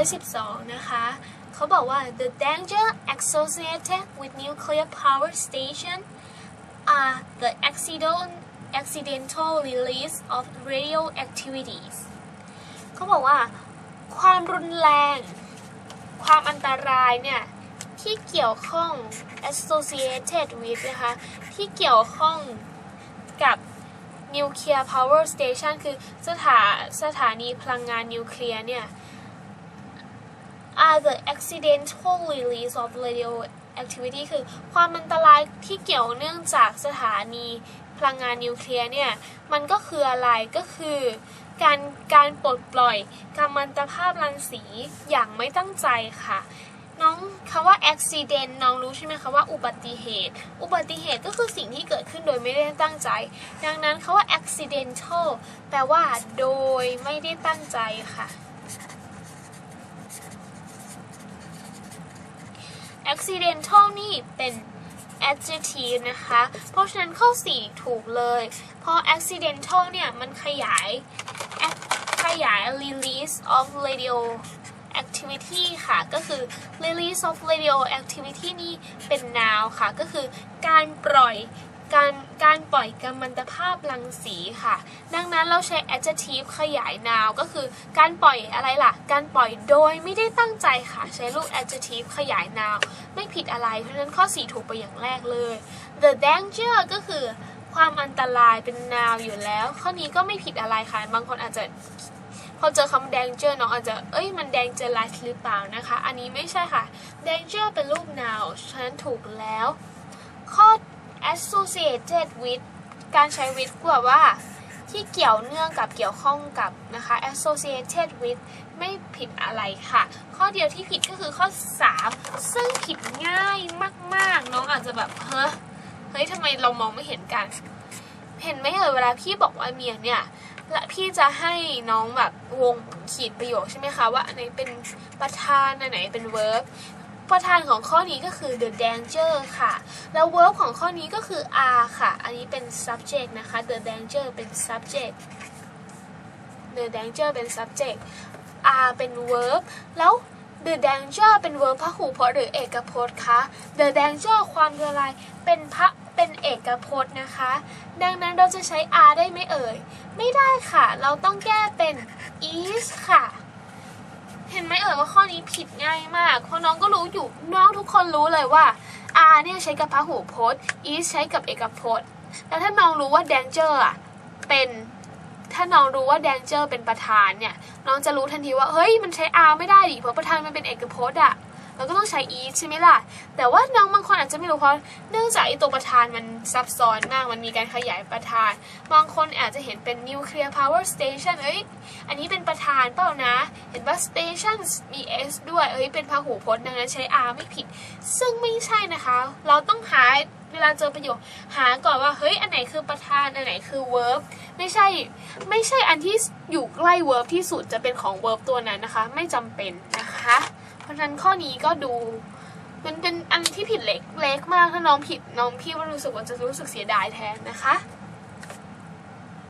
112 นะคะ เขาบอกว่า the danger associated with nuclear power station are the accident accidental release of radioactivities เขาบอกว่า ความรุนแรง ความอันตรายเนี่ย ที่เกี่ยวข้อง associated with นะคะ ที่เกี่ยวข้องกับ nuclear power station คือสถาสถานีพลังงานนิวเคลียร์เนี่ย are the accidental release of radioactivity คือความอันตรายที่เกี่ยวเนื่องจากสถานีพลังงานนิวเคลียร์เนี่ย มันก็คืออะไรก็คือ การการปลดปล่อยกัมมันตภาพรังสีอย่างไม่ตั้งใจค่ะ น้องคำว่า accident น้องรู้ใช่ไหมคะว่าอุบัติเหตุ อุบัติเหตุก็คือสิ่งที่เกิดขึ้นโดยไม่ได้ตั้งใจ ดังนั้นคำว่า accidental แปลว่าโดยไม่ได้ตั้งใจค่ะ accidental นี่เป็น adjective นะคะ เพราะฉะนั้นข้อ 4 ถูกเลย เพราะ accidental เนี่ย มันขยาย ขยาย release of radio activity ค่ะ ก็คือ release of radio activity นี่เป็น noun ค่ะ ก็คือการปล่อย การการปล่อยกัมมันตภาพรังสีค่ะ ดังนั้นเราใช้ adjective ขยาย noun ก็คือการปล่อยอะไรล่ะ การปล่อยโดยไม่ได้ตั้งใจค่ะ ใช้รูป adjective ขยาย noun ไม่ผิดอะไร เพราะฉะนั้นข้อ 4 ถูกไปอย่างแรกเลย the danger ก็คือความอันตรายเป็น noun อยู่แล้ว ข้อนี้ก็ไม่ผิดอะไรค่ะ บางคนอาจจะพอเจอคำ danger น้องอาจจะ เอ้ย มัน dangerous หรือเปล่านะคะ อันนี้ไม่ใช่ค่ะ danger เป็นรูป noun ฉะนั้นถูกแล้ว ข้อ associated with การใช้ with กว่าว่าที่เกี่ยวเนื่องกับเกี่ยวข้องกับนะคะ associated with ไม่ผิดอะไรค่ะ ข้อเดียวที่ผิดก็คือข้อ 3 ซึ่งผิดง่ายมาก ๆ น้องอาจจะแบบ เฮ้ยเฮ้ยทำไมเรามองไม่เห็นกัน เห็นไหมเอ่ยเวลาพี่บอกว่าเมียเนี่ยและพี่จะให้น้องแบบวงขีดประโยคใช่ไหมคะว่าอันไหนเป็นประธานอันไหนเป็น verb ประธานของข้อนี้ก็คือ the danger ค่ะ แล้ว verb ของข้อนี้ก็คือ are ค่ะ อันนี้เป็น subject นะคะ the danger เป็น subject the danger เป็น subject are เป็น verb แล้ว the danger เป็น verb พหูพจน์หรือเอกพจน์คะ the danger ความอันตรายเป็นพระเป็นเอกพจน์นะคะ ดังนั้นเราจะใช้ are ได้ไหมเอ่ย ไม่ได้ค่ะ เราต้องแก้เป็น is ค่ะ เห็นไหมเอ่ยว่าข้อนี้ผิดง่ายมาก เพราะน้องก็รู้อยู่น้องทุกคนรู้เลยว่า are เนี่ยใช้กับพหูพจน์ is ใช้กับเอกพจน์ แล้วถ้าน้องรู้ว่า danger อะเป็นถ้าน้องรู้ว่า danger เป็นประธานเนี่ย น้องจะรู้ทันทีว่า เฮ้ย มันใช้ are ไม่ได้ดิเพราะประธานมันเป็นเอกพจน์อะ เราก็ต้องใช้ is ใช่ไหมล่ะ แต่ว่าน้องบางคนอาจจะไม่รู้เพราะเนื่องจากไอตัวประธานมันซับซ้อนมาก มันมีการขยายประธาน บางคนอาจจะเห็นเป็น nuclear power station เอ้ย อันนี้เป็นประธานเปล่านะ เห็นว่า station มี s ด้วย เอ้ย เป็นพหูพจน์ดังนั้นใช้ r ไม่ผิด ซึ่งไม่ใช่นะคะ เราต้องหาเวลาเจอประโยคหาก่อนว่า เฮ้ย อันไหนคือประธาน อันไหนคือ verb ไม่ใช่ ไม่ใช่อันที่อยู่ใกล้ verb ที่สุดจะเป็นของ verb ตัวนั้นนะคะ ไม่จำเป็นนะคะ ราะฉะนั้นข้อนี้ก็ดู มันเป็นอันที่ผิดเล็กเล็กมากถ้าน้องผิดน้องพี่ว่ารู้สึกว่าจะรู้สึกเสียดายแทนนะคะ